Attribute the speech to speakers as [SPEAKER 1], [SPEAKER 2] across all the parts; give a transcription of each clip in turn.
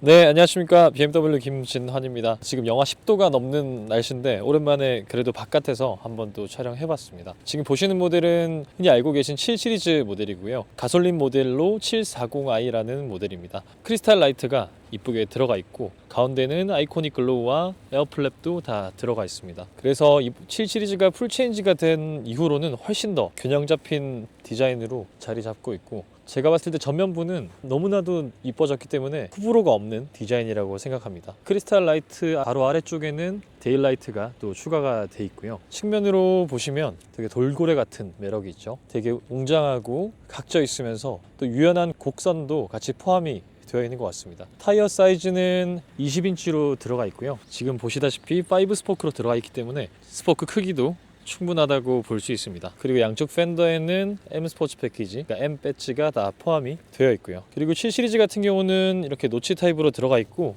[SPEAKER 1] 네, 안녕하십니까. BMW 김진환입니다. 지금 영하 10도가 넘는 날씨인데 오랜만에 그래도 바깥에서 한번 또 촬영해 봤습니다. 지금 보시는 모델은 흔히 알고 계신 7 시리즈 모델이고요. 가솔린 모델로 740i라는 모델입니다. 크리스탈 라이트가 이쁘게 들어가 있고 가운데는 아이코닉 글로우와 에어플랩도 다 들어가 있습니다. 그래서 이 7 시리즈가 풀 체인지가 된 이후로는 훨씬 더 균형 잡힌 디자인으로 자리 잡고 있고 제가 봤을 때 전면부는 너무나도 이뻐졌기 때문에 호불호가 없는 디자인이라고 생각합니다. 크리스탈 라이트 바로 아래쪽에는 데일라이트가 또 추가가 돼 있고요. 측면으로 보시면 되게 돌고래 같은 매력이 있죠. 되게 웅장하고 각져 있으면서 또 유연한 곡선도 같이 포함이 되어 있는 것 같습니다. 타이어 사이즈는 20인치로 들어가 있고요. 지금 보시다시피 5 스포크로 들어가 있기 때문에 스포크 크기도 충분하다고 볼 수 있습니다. 그리고 양쪽 팬더에는 M 스포츠 패키지, 그러니까 M 배지가 다 포함이 되어 있고요. 그리고 7 시리즈 같은 경우는 이렇게 노치 타입으로 들어가 있고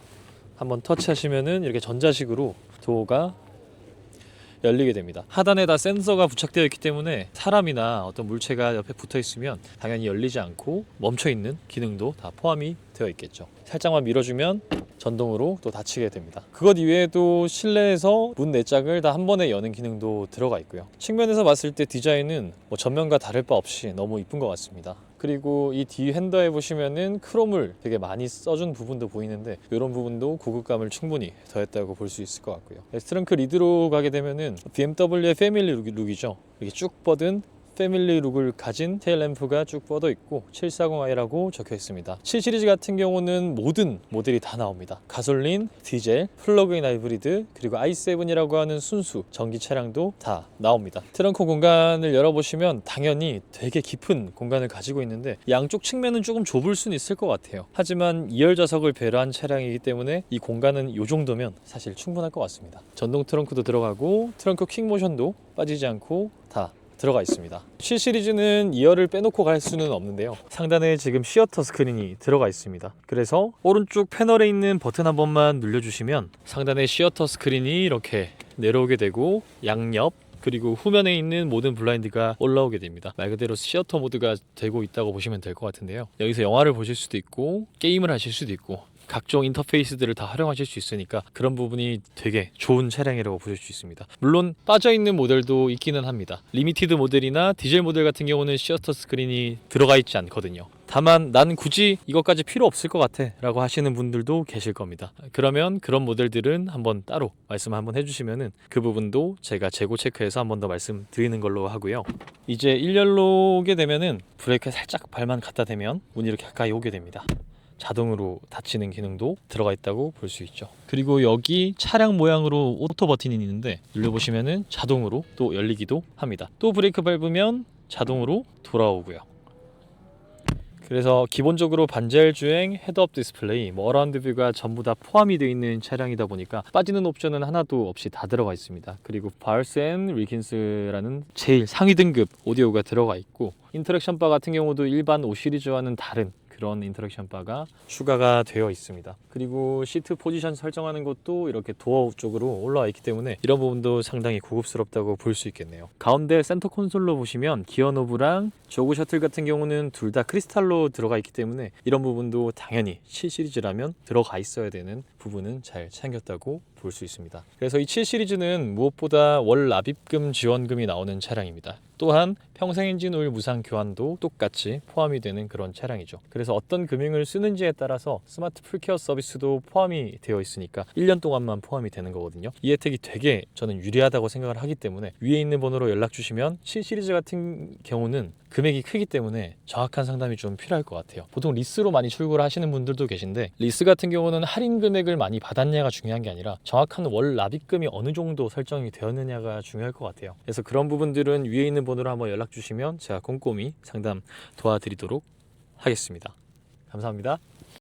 [SPEAKER 1] 한번 터치하시면은 이렇게 전자식으로 도어가 열리게 됩니다. 하단에 다 센서가 부착되어 있기 때문에 사람이나 어떤 물체가 옆에 붙어 있으면 당연히 열리지 않고 멈춰 있는 기능도 다 포함이 되어 있겠죠. 살짝만 밀어주면 전동으로 또 닫히게 됩니다. 그것 이외에도 실내에서 문 내짝을 다 한 번에 여는 기능도 들어가 있고요. 측면에서 봤을 때 디자인은 뭐 전면과 다를 바 없이 너무 이쁜 것 같습니다. 그리고 이 뒤 핸더에 보시면은 크롬을 되게 많이 써준 부분도 보이는데 이런 부분도 고급감을 충분히 더했다고 볼 수 있을 것 같고요. 트렁크 리드로 가게 되면은 BMW의 패밀리 룩, 룩이죠. 이렇게 쭉 뻗은 패밀리 룩을 가진 테일 램프가 쭉 뻗어 있고 740i라고 적혀 있습니다. 7 시리즈 같은 경우는 모든 모델이 다 나옵니다. 가솔린, 디젤, 플러그인 하이브리드, 그리고 i7이라고 하는 순수 전기 차량도 다 나옵니다. 트렁크 공간을 열어보시면 당연히 되게 깊은 공간을 가지고 있는데 양쪽 측면은 조금 좁을 수는 있을 것 같아요. 하지만 2열 좌석을 배려한 차량이기 때문에 이 공간은 이 정도면 사실 충분할 것 같습니다. 전동 트렁크도 들어가고 트렁크 킥 모션도 빠지지 않고 다 들어가 있습니다. 7 시리즈는 2열을 빼놓고 갈 수는 없는데요. 상단에 지금 시어터 스크린이 들어가 있습니다. 그래서 오른쪽 패널에 있는 버튼 한 번만 눌러주시면 상단에 시어터 스크린이 이렇게 내려오게 되고 양옆 그리고 후면에 있는 모든 블라인드가 올라오게 됩니다. 말 그대로 시어터 모드가 되고 있다고 보시면 될 것 같은데요. 여기서 영화를 보실 수도 있고 게임을 하실 수도 있고 각종 인터페이스들을 다 활용하실 수 있으니까 그런 부분이 되게 좋은 차량이라고 보실 수 있습니다. 물론 빠져 있는 모델도 있기는 합니다. 리미티드 모델이나 디젤 모델 같은 경우는 시어터 스크린이 들어가 있지 않거든요. 다만 난 굳이 이것까지 필요 없을 것 같아 라고 하시는 분들도 계실 겁니다. 그러면 그런 모델들은 한번 따로 말씀 한번 해주시면은 그 부분도 제가 재고 체크해서 한번 더 말씀드리는 걸로 하고요. 이제 1열로 오게 되면은 브레이크 살짝 발만 갖다 대면 문이 이렇게 가까이 오게 됩니다. 자동으로 닫히는 기능도 들어가 있다고 볼 수 있죠. 그리고 여기 차량 모양으로 오토 버튼이 있는데 눌러보시면은 자동으로 또 열리기도 합니다. 또 브레이크 밟으면 자동으로 돌아오고요. 그래서 기본적으로 반자율 주행, 헤드업 디스플레이, 뭐 어라운드 뷰가 전부 다 포함이 되어 있는 차량이다 보니까 빠지는 옵션은 하나도 없이 다 들어가 있습니다. 그리고 바얼스 앤 윌킨스라는 제일 상위 등급 오디오가 들어가 있고 인터랙션 바 같은 경우도 일반 5 시리즈와는 다른 그런 인터랙션 바가 추가가 되어 있습니다. 그리고 시트 포지션 설정하는 것도 이렇게 도어 쪽으로 올라와 있기 때문에 이런 부분도 상당히 고급스럽다고 볼 수 있겠네요. 가운데 센터 콘솔로 보시면 기어 노브랑 조그 셔틀 같은 경우는 둘 다 크리스탈로 들어가 있기 때문에 이런 부분도 당연히 7 시리즈라면 들어가 있어야 되는 부분은 잘 챙겼다고 볼 수 있습니다. 그래서 이 7 시리즈는 무엇보다 월 납입금 지원금이 나오는 차량입니다. 또한 평생 엔진 오일 무상 교환도 똑같이 포함이 되는 그런 차량이죠. 그래서 어떤 금융을 쓰는지에 따라서 스마트 풀케어 서비스도 포함이 되어 있으니까 1년 동안만 포함이 되는 거거든요. 이 혜택이 되게 저는 유리하다고 생각을 하기 때문에 위에 있는 번호로 연락 주시면 7 시리즈 같은 경우는 금액이 크기 때문에 정확한 상담이 좀 필요할 것 같아요. 보통 리스로 많이 출고를 하시는 분들도 계신데 리스 같은 경우는 할인 금액을 많이 받았냐가 중요한 게 아니라 정확한 월 납입금이 어느 정도 설정이 되었느냐가 중요할 것 같아요. 그래서 그런 부분들은 위에 있는 번호로 한번 연락 주시면 제가 꼼꼼히 상담 도와드리도록 하겠습니다. 감사합니다.